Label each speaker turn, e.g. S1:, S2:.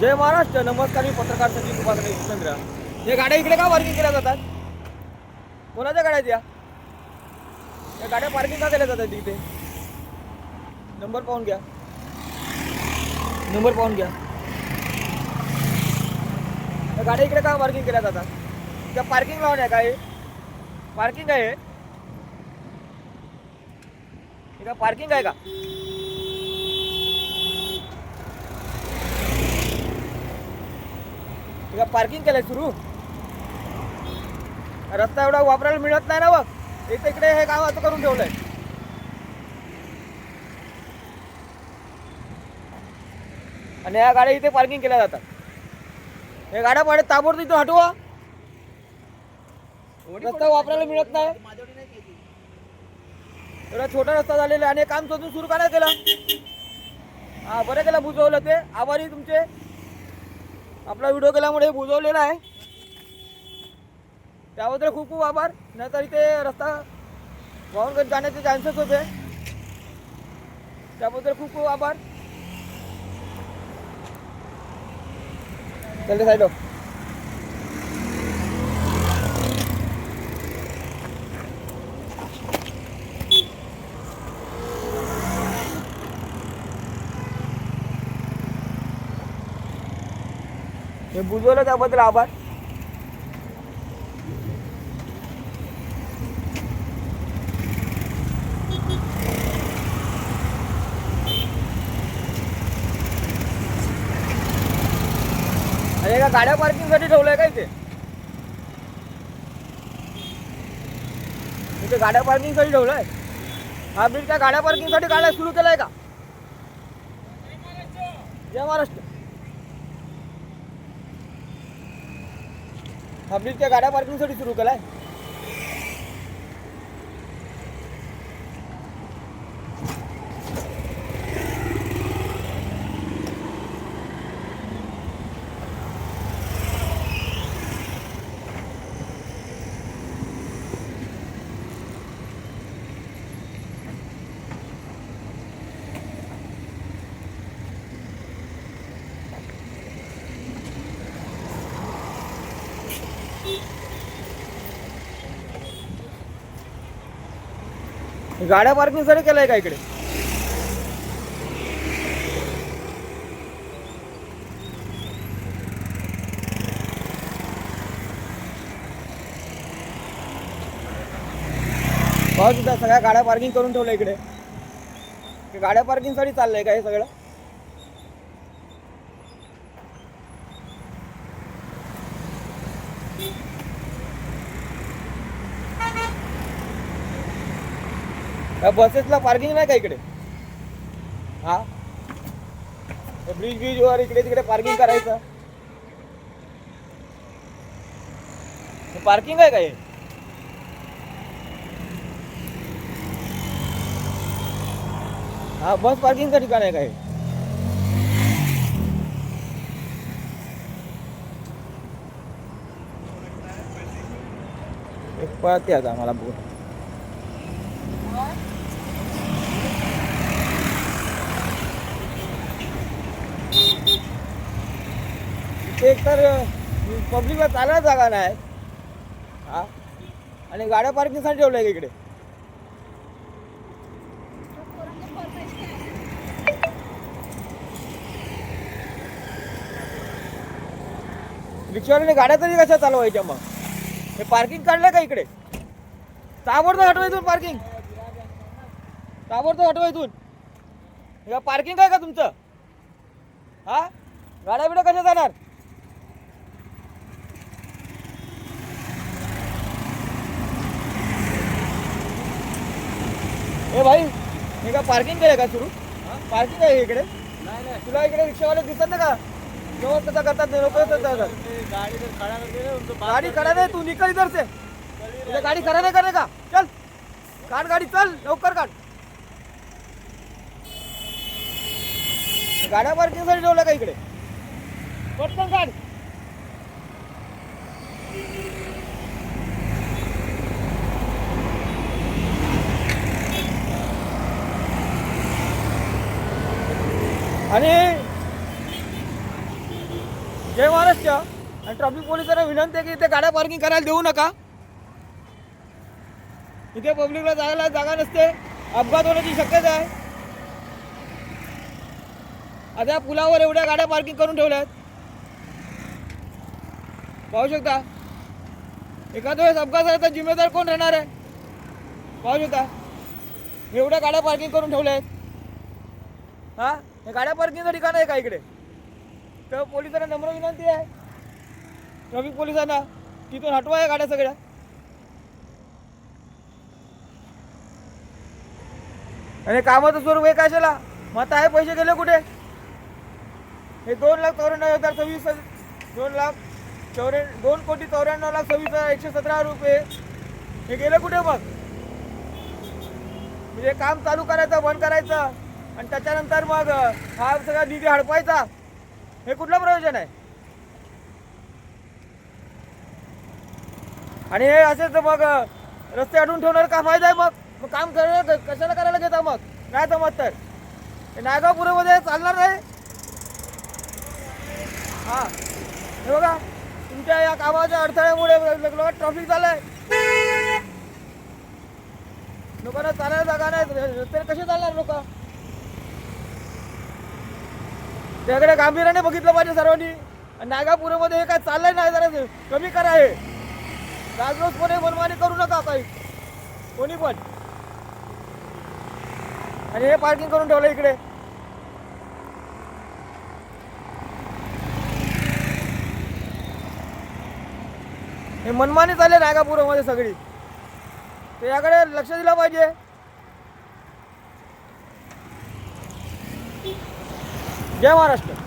S1: जय महाराष्ट्र नमस्कार मी पत्रकार संजीव कुमार चंद्र. हे गाड्या इकडे का पार्किंग केल्या जातात? कोणाच्या गाड्या आहेत या? गाड्या पार्किंग का केल्या जातात इथे? नंबर पाहून घ्या. नंबर पाहून घ्या. या गाड्या इकडे का पार्किंग केल्या जातात? त्या पार्किंग लावून आहे काय पार्किंग आहे हे? का पार्किंग आहे का? का पार्किंग केलंय सुरू. रस्ता एवढा वापरायला मिळत नाही ना बघ. इथे इकडे हे काम असं करून ठेवलंय. आणि या गाड्या इथे पार्किंग केल्या जातात. हे गाड्या पाड्या ताबडतोब इथं हटवा. रस्ता वापरायला मिळत नाही. एवढा छोटा रस्ता झालेला आणि काम शोधून सुरू का नाही केलं? हा बरं केलं बुजवलं ते. आभारी तुमचे. आपला व्हिडिओ केल्यामुळे हे बुजवलेला आहे. त्याबद्दल खूप खूप आभार. नाहीतर इथे रस्ता वाहून जाण्याचे चान्सेस होते. त्याबद्दल खूप खूप आभार. चल साईड हे बुजवलं त्याबद्दल आभार. अरे का गाड्या पार्किंगसाठी ठेवलंय का इथे? इथे गाड्या पार्किंगसाठी ठेवलंय? हा बिल त्या गाड्या पार्किंगसाठी गाड्या सुरू केलाय का? जय महाराष्ट्र. हा त्या गाड्या पार्किंगसाठी सुरू केलाय. गाड्या पार्किंगसाठी केलाय का इकडे? हो तिथं सगळ्या गाड्या पार्किंग करून ठेवलं इकडे. हे गाड्या पार्किंगसाठी चाललंय का हे सगळं? या बसेसला पार्किंग नाही का इकडे? हा? ब्रिज ब्रिज वर इकडे तिकडे पार्किंग करायचं. पार्किंग आहे का हे? हा बस पार्किंगचं ठिकाण आहे का हे? एक पळते आता मला बघू एक तर पब्लिकला चालायला जागा नाही हा? आणि गाड्या पार्किंगसाठी ठेवल्या इकडे? रिक्षावाल्याने गाड्या तरी कशा चालवायच्या मग? हे पार्किंग काढलं का इकडे? ताबडतोब हटवा इथून पार्किंग ताबडतोब हटवा इथून. हे पार्किंग आहे का तुमचं? हा? गाड्या बिड्या कशा जाणार? ए भाई हे का पार्किंग केलं का सुरू? पार्किंग आहे इकडे?
S2: नाही नाही.
S1: तुला इकडे रिक्षावाले दिसत ना का? केव्हा तसं करतात लोक
S2: गाड़ी खड़ा
S1: नाही तू निकल इधर से. तुझे गाडी खरा नाही करे का? चल. काढ गाडी चल. लवकर काढ. गाड्या पार्किंगसाठी ठेवलं का इकडे? पटकन काढ. आणि जय महाराष्ट्र. आणि ट्रॅफिक पोलिसांना विनंती आहे की इथे गाड्या पार्किंग करायला देऊ नका. इथे पब्लिकला जायला जागा नसते. अपघात होण्याची शक्यता आहे. आता या पुलावर एवढ्या गाड्या पार्किंग करून ठेवल्या आहेत पाहू शकता. एखाद्या वेळेस अपघात झाला तर जिम्मेदार कोण राहणार आहे? पाहू शकता. एवढ्या गाड्या पार्किंग करून ठेवल्या आहेत हां? हे गाड्या पार्किंगचं ठिकाण आहे का इकडे? तर पोलिसांना नम्र विनंती आहे. ट्रॅफिक पोलिसांना तिथून हटवा या गाड्या सगळ्या. आणि कामाचं स्वरूप हे कशाला? मग आता हे पैसे गेले कुठे? हे दोन लाख चौऱ्याण्णव हजार सव्वीस दोन लाख चौऱ्या दोन कोटी चौऱ्याण्णव लाख सव्वीस हजार एकशे सतरा रुपये. हे गेले कुठे मग? म्हणजे काम चालू करायचं बंद करायचं. आणि त्याच्यानंतर मग हा सगळा निधी हडपायचा हे कुठलं प्रयोजन आहे? आणि हे असेच मग रस्ते अडून ठेवणार काम आहे मग. मग काम करायला कशाला करायला घेता मग? नाही जमत तर. हे नायगाव पुरेमध्ये चालणार नाही हा. हे बघा तुमच्या या कामाच्या अडथळ्यामुळे लोक ट्रॉफिक झालंय. लोकांना चालायला जागा नाही. रस्त्याने कसे चालणार लोक? त्याकडे गांभीर्याने बघितलं पाहिजे सर्वांनी. आणि नागापुरामध्ये हे काय चाललंय नाही जरा कमी करा हे. राजरोसपणे मनमानी करू नका काही. कोणी पण. आणि हे पार्किंग करून ठेवलं इकडे. हे मनमानी चालले नागापुरामध्ये सगळी. तर याकडे लक्ष दिलं पाहिजे. जय महाराष्ट्र.